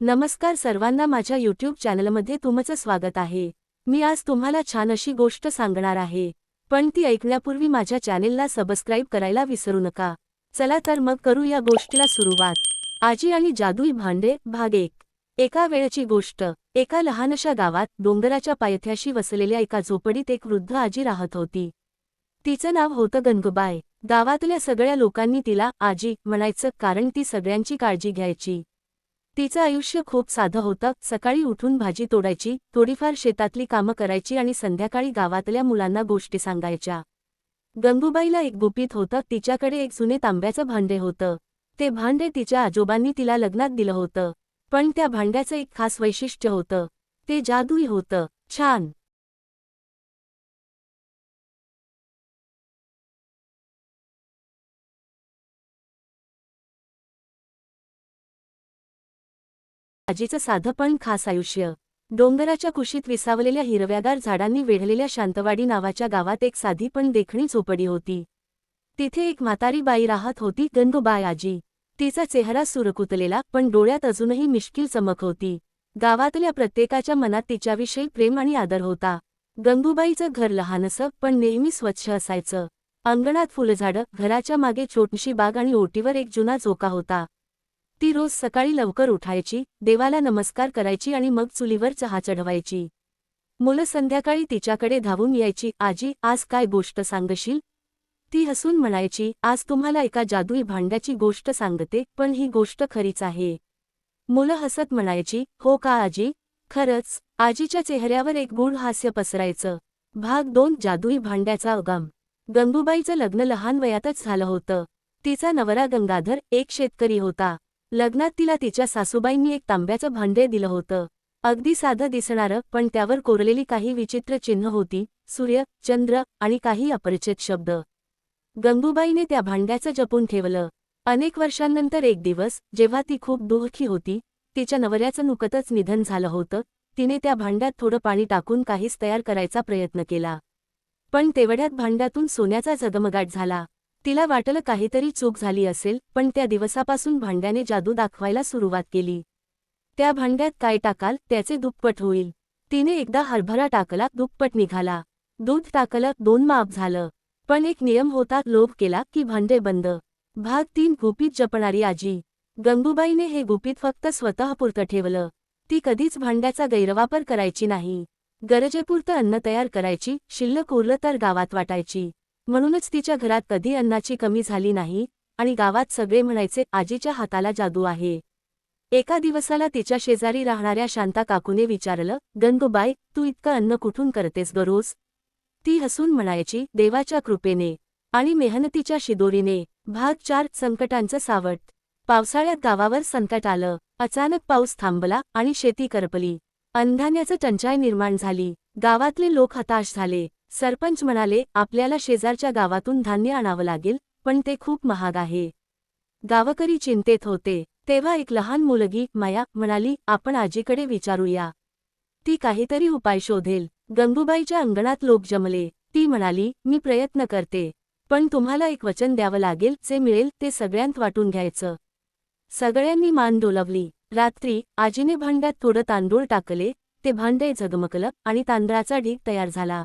नमस्कार सर्वांना माझ्या यूट्यूब चॅनलमध्ये तुमचं स्वागत आहे. मी आज तुम्हाला छान अशी गोष्ट सांगणार आहे. पण ती ऐकण्यापूर्वी माझ्या चॅनेलला सबस्क्राईब करायला विसरू नका. चला तर मग करू या गोष्टीला सुरुवात. आजी आणि जादुई भांडे भाग एक. एका वेळची गोष्ट. एका लहानशा गावात डोंगराच्या पायथ्याशी वसलेल्या एका झोपडीत एक वृद्ध आजी राहत होती. तिचं नाव होतं गंगूबाई गावातल्या सगळ्या लोकांनी तिला आजी म्हणायचं कारण ती सगळ्यांची काळजी घ्यायची. तिचं आयुष्य खूप साधं होतं. सकाळी उठून भाजी तोडायची थोडीफार शेतातली कामं करायची आणि संध्याकाळी गावातल्या मुलांना गोष्टी सांगायच्या. गंगूबाईला एक गुपित होतं. तिच्याकडे एक जुने तांब्याचं भांडे होतं. ते भांडे तिच्या आजोबांनी तिला लग्नात दिलं होतं. पण त्या भांड्याचं एक खास वैशिष्ट्य होतं. ते जादूई होतं. छान! आजीचं साधं पण खास आयुष्य. डोंगराच्या कुशीत विसावलेल्या हिरव्यागार झाडांनी वेढलेल्या शांतवाडी नावाच्या गावात एक साधी पण देखणी झोपडी होती. तिथे एक म्हातारी बाई राहत होती गंगूबाई आजी. तिचा चेहरा सुरकुतलेला पण डोळ्यात अजूनही मिश्किल चमक होती. गावातल्या प्रत्येकाच्या मनात तिच्याविषयी प्रेम आणि आदर होता. गंगूबाईचं घर लहानसं पण नेहमी स्वच्छ असायचं. अंगणात फुलझाडं घराच्या मागे छोटीशी बाग आणि ओटीवर एक जुना झोका होता. ती रोज सकाळी लवकर उठायची देवाला नमस्कार करायची आणि मग चुलीवर चहा चढवायची. मुलं संध्याकाळी तिच्याकडे धावून यायची आजी आज काय गोष्ट सांगशील? ती हसून म्हणायची आज तुम्हाला एका जादुई भांड्याची गोष्ट सांगते पण ही गोष्ट खरीच आहे. मुलं हसत म्हणायची हो का आजी? खरंच आजीच्या चेहऱ्यावर एक गूढ हास्य पसरायचं. भाग दोन जादुई भांड्याचा अगम. गंगूबाईचं लग्न लहान वयातच झालं होतं. तिचा नवरा गंगाधर एक शेतकरी होता. लग्नात तिला तिच्या सासूबाईंनी एक तांब्याचं भांडे दिलं होतं. अगदी साधं दिसणारं पण त्यावर कोरलेली काही विचित्र चिन्ह होती सूर्य चंद्र आणि काही अपरिचित शब्द. गंगूबाईने त्या भांड्याचं जपून ठेवलं. अनेक वर्षांनंतर एक दिवस जेव्हा ती खूप दुःखी होती तिच्या नवऱ्याचं नुकतच निधन झालं होतं तिने त्या भांड्यात थोडं पाणी टाकून काहीच तयार करायचा प्रयत्न केला. पण तेवढ्यात भांड्यातून सोन्याचा झगमगाट झाला. तिला वाटलं काहीतरी चूक झाली असेल पण त्या दिवसापासून भांड्याने जादू दाखवायला सुरुवात केली. त्या भांड्यात काय टाकाल त्याचे दुप्पट होईल. तिने एकदा हरभरा टाकला दुप्पट निघाला. दूध टाकलं दोन माप झालं. पण एक नियम होता लोभ केला की भांडे बंद. भाग तीन गुपित जपणारी आजी. गंगूबाईने हे गुपित फक्त स्वतःपुरतं ठेवलं. ती कधीच भांड्याचा गैरवापर करायची नाही. गरजेपुरतं अन्न तयार करायची शिल्लक उरलं तर गावात वाटायची. म्हणूनच तिच्या घरात कधी अन्नाची कमी झाली नाही आणि गावात सगळे म्हणायचे आजीच्या हाताला जादू आहे. एका दिवसाला तिच्या शेजारी राहणाऱ्या शांता काकूने विचारलं गंगूबाई तू इतकं अन्न कुठून करतेस ग ती हसून म्हणायची देवाच्या कृपेने आणि मेहनतीच्या शिदोरीने. भाग चार संकटांचं सावट. पावसाळ्यात गावावर संकट आलं. अचानक पाऊस थांबला आणि शेती करपली. अंधान्याचं टंचाई निर्माण झाली. गावातले लोक हताश झाले. सरपंच म्हणाले आपल्याला शेजारच्या गावातून धान्य आणावं लागेल पण ते खूप महाग आहे. गावकरी चिंतेत होते. तेव्हा एक लहान मुलगी माया म्हणाली आपण आजीकडे विचारूया. ती काहीतरी उपाय शोधेल. गंगूबाईच्या अंगणात लोक जमले. ती म्हणाली मी प्रयत्न करते. पण तुम्हाला एक वचन द्यावं लागेल जे मिळेल ते सगळ्यांत वाटून घ्यायचं सगळ्यांनी मान डोलवली. रात्री आजीने भांड्यात थोडं तांदूळ टाकले. ते भांडे झगमकलं आणि तांदळाचा ढीग तयार झाला.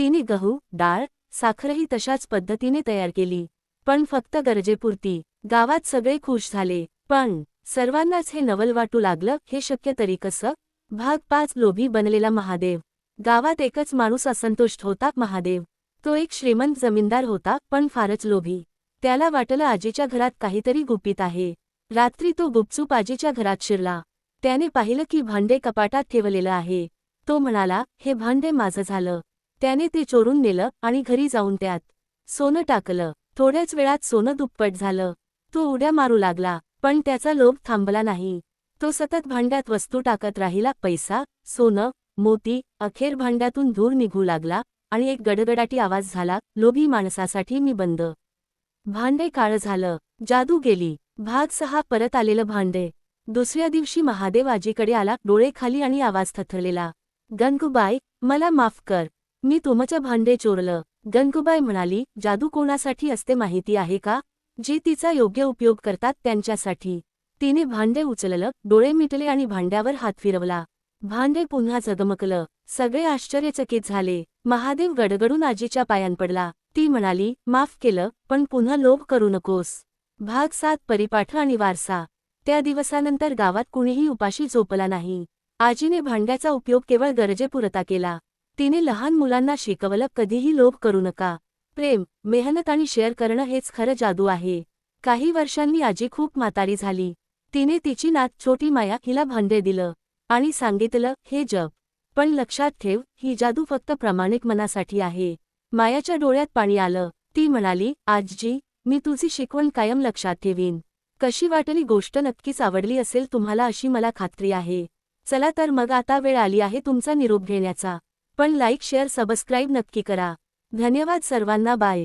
तिने गहू डाळ साखरही तशाच पद्धतीने तयार केली. पण फक्त गरजेपुरती. गावात सगळे खुश झाले. पण सर्वांनाच हे नवल वाटू लागलं हे शक्य तरी कसं? भाग पाच लोभी बनलेला महादेव. गावात एकच माणूस असंतुष्ट होता महादेव. तो एक श्रीमंत जमीनदार होता पण फारच लोभी. त्याला वाटलं आजीच्या घरात काहीतरी गुपित आहे. रात्री तो गुपचूप आजीच्या घरात शिरला. त्याने पाहिलं की भांडे कपाटात ठेवलेलं आहे. तो म्हणाला हे भांडे माझं झालं. त्याने ते चोरून नेलं आणि घरी जाऊन त्यात सोनं टाकलं. थोड्याच वेळात सोनं दुप्पट झालं. तो उड्या मारू लागला पण त्याचा लोभ थांबला नाही. तो सतत भांड्यात वस्तू टाकत राहिला. पैसा सोनं मोती अखेर भांड्यातून धूर निघू लागला आणि एक गडगडाटी आवाज झाला लोभी माणसासाठी मी बंद. भांडे काळं झालं. जादू गेली. भाग सहा परत आलेलं भांडे. दुसऱ्या दिवशी महादेव आजीकडे आला डोळे खाली आणि आवाज थथरलेला गंगूबाई मला माफ कर. मी तुमचं भांडे चोरलं. गंगूबाई म्हणाली जादू कोणासाठी असते माहिती आहे का? जी तिचा योग्य उपयोग करतात त्यांच्यासाठी. तिने भांडे उचललं डोळे मिटले आणि भांड्यावर हात फिरवला. भांडे पुन्हा जगमकलं सगळे आश्चर्यचकित झाले. महादेव गडगडून आजीच्या पायान पडला. ती म्हणाली माफ केलं पण पुन्हा लोभ करू नकोस. भाग सात परिपाठ आणि वारसा. त्या दिवसानंतर गावात कुणीही उपाशी झोपला नाही. आजीने भांड्याचा उपयोग केवळ गरजेपुरता केला. तिने लहान मुलांना शिकवलं कधीही लोभ करू नका. प्रेम मेहनत आणि शेअर करणं हेच खरं जादू आहे. काही वर्षांनी आजी खूप म्हातारी झाली. तिने तिची नात छोटी माया हिला भांडे दिलं आणि सांगितलं हे जप पण लक्षात ठेव ही जादू फक्त प्रामाणिक मनासाठी आहे. मायाच्या डोळ्यात पाणी आलं. ती म्हणाली आजी मी तुझी शिकवण कायम लक्षात ठेवीन. कशी वाटली गोष्ट नक्कीच आवडली असेल तुम्हाला अशी मला खात्री आहे. चला तर मग आता वेळ आली आहे तुमचा निरोप घेण्याचा. पण लाईक शेअर सबस्क्राईब नक्की करा. धन्यवाद सर्वांना बाय.